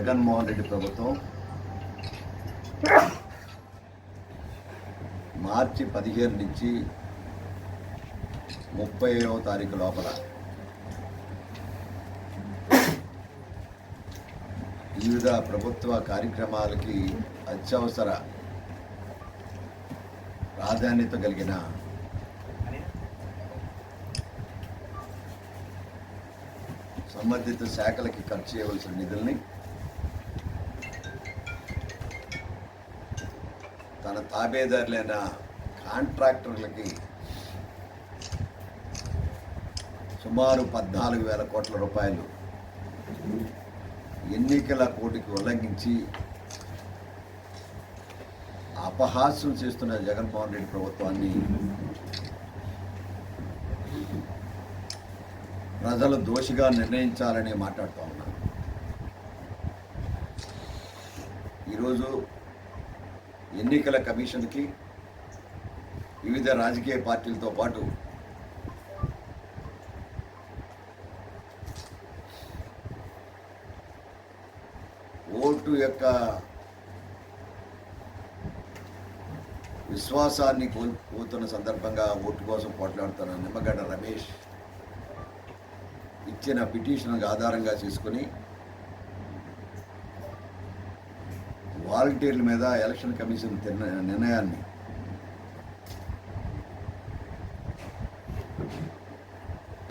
జగన్మోహన్ రెడ్డి ప్రభుత్వం మార్చి పదిహేను నుంచి ముప్పైవ తారీఖు లోపల వివిధ ప్రభుత్వ కార్యక్రమాలకి అత్యవసర ప్రాధాన్యత కలిగిన సంబంధిత శాఖలకి ఖర్చు చేయవలసిన నిధుల్ని తన తాబేదారులైన కాంట్రాక్టర్లకి సుమారు పద్నాలుగు వేల కోట్ల రూపాయలు ఎన్నికల కోటికి ఉల్లంఘించి అపహాస్యం చేస్తున్న జగన్మోహన్ రెడ్డి ప్రభుత్వాన్ని ప్రజలు దోషిగా నిర్ణయించాలని మాట్లాడుతూ ఉన్నారు. ఈరోజు ఎన్నికల కమిషన్కి వివిధ రాజకీయ పార్టీలతో పాటు ఓటు యొక్క విశ్వాసాన్ని కోల్పోతున్న సందర్భంగా ఓటు కోసం పోట్లాడుతున్న నిమ్మగడ్డ రమేష్ ఇచ్చిన పిటిషన్ ఆధారంగా చేసుకుని వాలంటీర్ల మీద ఎలక్షన్ కమిషన్ తిన్న నిర్ణయాన్ని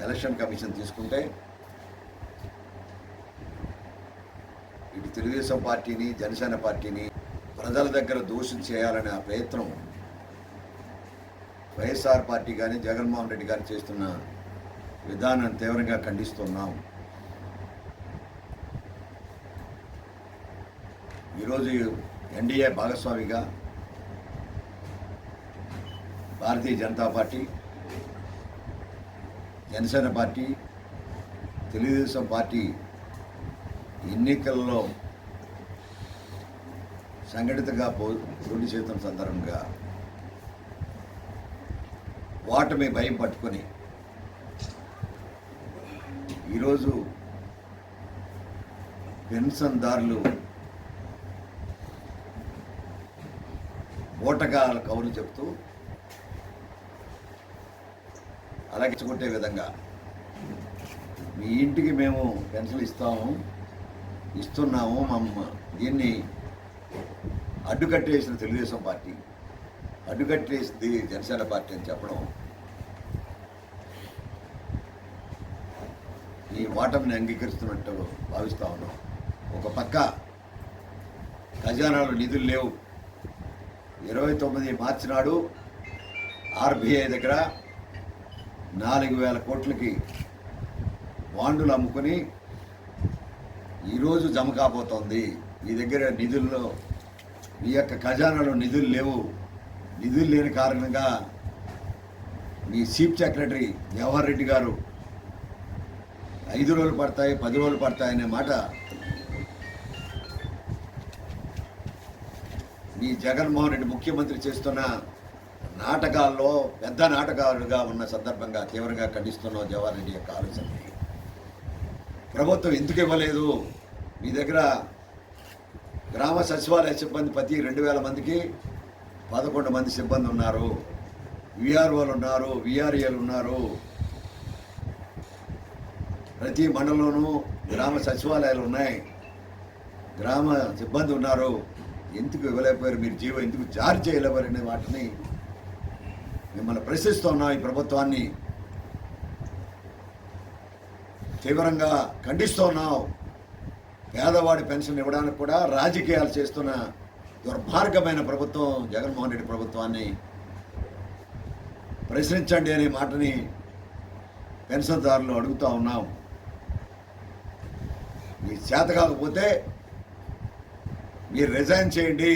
ఎలక్షన్ కమిషన్ తీసుకుంటే ఇటు తెలుగుదేశం పార్టీని జనసేన పార్టీని ప్రజల దగ్గర దూషణ చేయాలనే ఆ ప్రయత్నం వైఎస్ఆర్ పార్టీ కానీ జగన్మోహన్ రెడ్డి గారు చేస్తున్న విధానం తీవ్రంగా ఖండిస్తున్నాం. ఈరోజు ఎన్డీఏ భాగస్వామిగా Bharatiya Janata party Janasena party Telugu Desam party ఎన్నికల్లో సంఘటితంగా పో పోటీ చేయడం సందర్భంగా ఓటమి భయం పట్టుకొని ఈరోజు పెన్షన్దారులు ఓటగాల కౌలు చెప్తూ అలగించుకుంటే విధంగా మీ ఇంటికి మేము పెన్షన్ ఇస్తాము ఇస్తున్నాము మమ్మ దీన్ని అడ్డుకట్టేసిన తెలుగుదేశం పార్టీ అడ్డుకట్టేసింది జనసేన పార్టీ అని చెప్పడం ఈ ఓటమిని అంగీకరిస్తున్నట్టు భావిస్తూ ఉన్నాం. ఒక పక్క ఖజానాలో నిధులు లేవు. ఇరవై తొమ్మిది మార్చి నాడు ఆర్బీఐ దగ్గర నాలుగు వేల కోట్లకి బాండులు అమ్ముకొని ఈరోజు జమ కాబోతోంది. మీ దగ్గర నిధుల్లో మీ యొక్క ఖజానాలో నిధులు లేవు. నిధులు లేని కారణంగా మీ చీఫ్ సెక్రటరీ జవహర్ రెడ్డి గారు ఐదు రోజులు పడతాయి పది రోజులు పడతాయనే మాట మీ జగన్మోహన్ రెడ్డి ముఖ్యమంత్రి చేస్తున్న నాటకాల్లో పెద్ద నాటకాలుగా ఉన్న సందర్భంగా తీవ్రంగా ఖండిస్తున్నాం జవహర్ రెడ్డి యొక్క ఆలోచనని. ప్రభుత్వం ఎందుకు ఇవ్వలేదు? మీ దగ్గర గ్రామ సచివాలయ సిబ్బంది ప్రతి రెండు వేల మందికి పదకొండు మంది సిబ్బంది ఉన్నారు. విఆర్ఓలు ఉన్నారు విఆర్ఏలు ఉన్నారు. ప్రతి మండలంలోనూ గ్రామ సచివాలయాలు ఉన్నాయి. గ్రామ సిబ్బంది ఉన్నారు. ఎందుకు ఇవ్వలేకపోయారు? మీరు జీవో ఎందుకు జారీ చేయలేవారనే వాటిని మిమ్మల్ని ప్రశ్నిస్తున్నాం ఈ ప్రభుత్వాన్ని. తీవ్రంగా ఖండిస్తున్నాం పేదవాడి పెన్షన్ ఇవ్వడానికి కూడా రాజకీయాలు చేస్తున్న దుర్మార్గమైన ప్రభుత్వం జగన్మోహన్ రెడ్డి ప్రభుత్వాన్ని. ప్రశ్నించండి అనే మాటని పెన్షన్దారులు అడుగుతూ ఉన్నాం. మీ చేత కాకపోతే మీరు రిజైన్ చేయండి.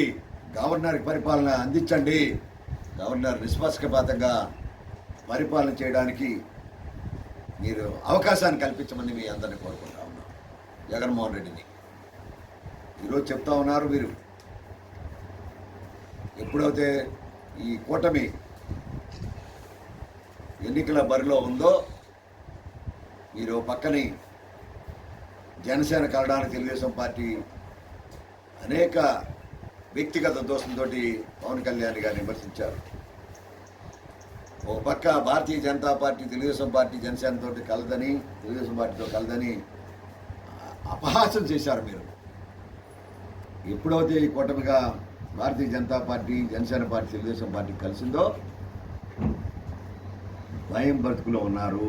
గవర్నర్కి పరిపాలన అందించండి. గవర్నర్ నిష్పక్షపాతంగా పరిపాలన చేయడానికి మీరు అవకాశాన్ని కల్పించమని మీ అందరిని కోరుకుంటా ఉన్నాం. జగన్మోహన్ రెడ్డిని. ఈరోజు చెప్తా ఉన్నారు మీరు ఎప్పుడైతే ఈ కూటమి ఎన్నికల బరిలో ఉందో మీరు పక్కని జనసేన కలడానికి తెలుగుదేశం పార్టీ అనేక వ్యక్తిగత దోషంతో పవన్ కళ్యాణ్ గారిని విమర్శించారు. ఒక పక్క భారతీయ జనతా పార్టీ తెలుగుదేశం పార్టీ జనసేనతో కలదని తెలుగుదేశం పార్టీతో కలదని అపహాసం చేశారు మీరు. ఎప్పుడైతే ఈ కూటమిగా Bharatiya Janata party Janasena party Telugu Desam party కలిసిందో భయం బ్రతుకులో ఉన్నారు.